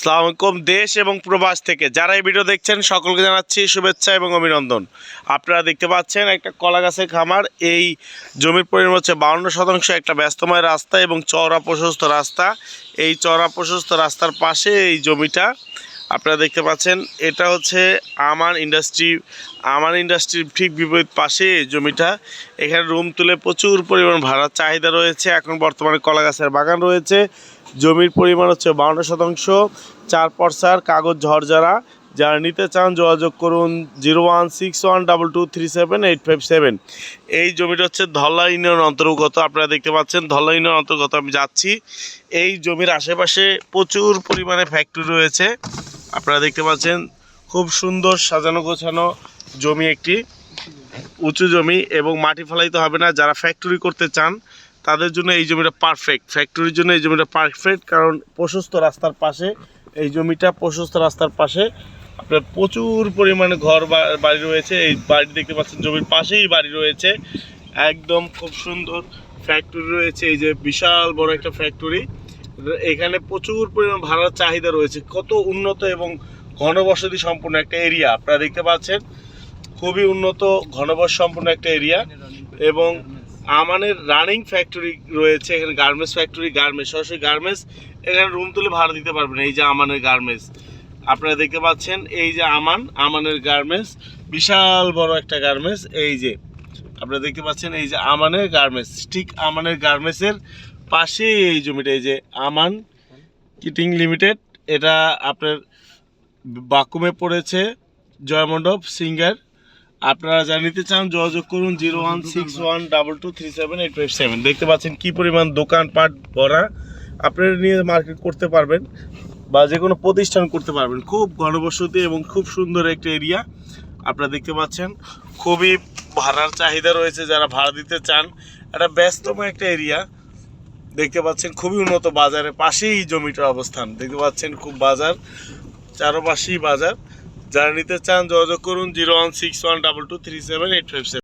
সালাম আলাইকুম, দেশ এবং প্রবাস থেকে। যারা এই ভিডিও দেখছেন, সকলকে জানাচ্ছি শুভেচ্ছা এবং অভিনন্দন। আপনারা দেখতে পাচ্ছেন একটা কলা গাছের খামার। এই জমির পরিমাণ হচ্ছে বাউন্ন শতাংশ। একটা ব্যস্তময় রাস্তা এবং চওড়া প্রশস্ত রাস্তা। এই চওড়া প্রশস্ত রাস্তার পাশে এই জমিটা আপনারা দেখতে পাচ্ছেন, এটা হচ্ছে আমার ইন্ডাস্ট্রি আমার ইন্ডাস্ট্রির ঠিক বিপরীত পাশে জমিটা। এখানে রুম তুলে প্রচুর পরিমাণ ভাড়ার চাহিদা রয়েছে। এখন বর্তমানে কলা গাছের বাগান রয়েছে। জমির পরিমাণ হচ্ছে বাউন্ন শতাংশ। চার পর্সার কাগজ ঝরঝরা। যারা নিতে চান, যোগাযোগ করুন zero one six one double two three seven eight five seven. এই জমিটা হচ্ছে ধলা ইউনিয়ন অন্তর্গত। আপনারা দেখতে পাচ্ছেন, ধলা ইউনিয়ন অন্তর্গত আমি যাচ্ছি। এই জমির আশেপাশে প্রচুর পরিমাণে ফ্যাক্টরি রয়েছে। আপনারা দেখতে পাচ্ছেন, খুব সুন্দর সাজানো গোছানো জমি একটি। উঁচু জমি এবং মাটি ফেলাইতে হবে না। যারা ফ্যাক্টরি করতে চান, তাদের জন্য এই জমিটা পারফেক্ট ফ্যাক্টরির জন্য এই জমিটা পারফেক্ট কারণ প্রশস্ত রাস্তার পাশে, এই জমিটা প্রশস্ত রাস্তার পাশে আপনার প্রচুর পরিমাণে ঘর বাড়ি রয়েছে। এই বাড়ি দেখতে পাচ্ছেন, জমির পাশেই বাড়ি রয়েছে। একদম খুব সুন্দর ফ্যাক্টরি রয়েছে। এই যে বিশাল বড় একটা ফ্যাক্টরি এখানে প্রচুর পরিমাণ ভাড়ার চাহিদা রয়েছে। কত উন্নত এবং ঘনবসতি সম্পূর্ণ একটা এরিয়া আপনারা দেখতে পাচ্ছেন, খুবই উন্নত ঘনবসতি সম্পূর্ণ একটা এরিয়া এবং আমানের রানিং ফ্যাক্টরি রয়েছে, এখানে গার্মেন্টস ফ্যাক্টরি গার্মেন্টস সরাসরি গার্মেন্টস এখানে রুম তুলে ভাড়া দিতে পারবেন, এই যে আমানের গার্মেন্টস আপনারা দেখতে পাচ্ছেন, এই যে আমান, আমানের গার্মেন্টস বিশাল বড় একটা গার্মেন্টস এই যে। আপনারা দেখতে পাচ্ছেন, এই যে আমানের গার্মেন্টস ঠিক আমানের গার্মেন্টসের পাশে এই জমিটা, এই যে আমান কিটিং লিমিটেড, এটা আপনার বাকুমে পড়েছে, জয়মণ্ডপ, সিঙ্গার। আপনারা যা নিতে চান, যোগাযোগ করুন zero one six one double two three seven eight five seven. দেখতে পাচ্ছেন কী পরিমাণ দোকানপাট ভরা। আপনারা নিয়ে মার্কেট করতে পারবেন বা যে কোনো প্রতিষ্ঠান করতে পারবেন। খুব ঘনবসতি এবং খুব সুন্দর একটা এরিয়া। আপনারা দেখতে পাচ্ছেন, খুবই ভাড়ার চাহিদা রয়েছে যারা ভাড়া দিতে চান। একটা ব্যস্তময় একটা এরিয়া। দেখতে পাচ্ছেন খুবই উন্নত বাজারের পাশেই জমিটার অবস্থান। দেখতে পাচ্ছেন খুব বাজার, চারপাশেই বাজার। যারা নিতে চান যোগাযোগ করুন zero one six one double two three seven eight five seven.